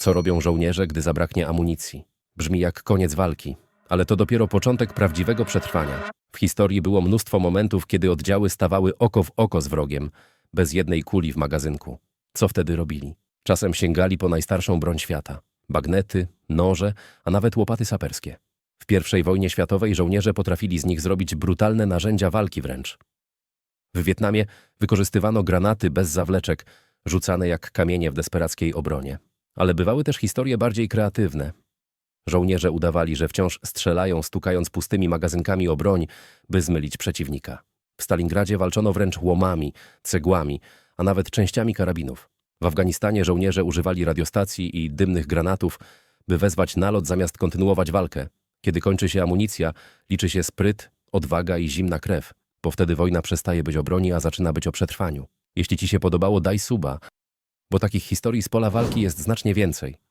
Co robią żołnierze, gdy zabraknie amunicji? Brzmi jak koniec walki, ale to dopiero początek prawdziwego przetrwania. W historii było mnóstwo momentów, kiedy oddziały stawały oko w oko z wrogiem, bez jednej kuli w magazynku. Co wtedy robili? Czasem sięgali po najstarszą broń świata. Bagnety, noże, a nawet łopaty saperskie. W I wojnie światowej żołnierze potrafili z nich zrobić brutalne narzędzia walki wręcz. W Wietnamie wykorzystywano granaty bez zawleczek, rzucane jak kamienie w desperackiej obronie. Ale bywały też historie bardziej kreatywne. Żołnierze udawali, że wciąż strzelają, stukając pustymi magazynkami o broń, by zmylić przeciwnika. W Stalingradzie walczono wręcz łomami, cegłami, a nawet częściami karabinów. W Afganistanie żołnierze używali radiostacji i dymnych granatów, by wezwać nalot zamiast kontynuować walkę. Kiedy kończy się amunicja, liczy się spryt, odwaga i zimna krew, bo wtedy wojna przestaje być o broni, a zaczyna być o przetrwaniu. Jeśli Ci się podobało, daj suba, bo takich historii z pola walki jest znacznie więcej.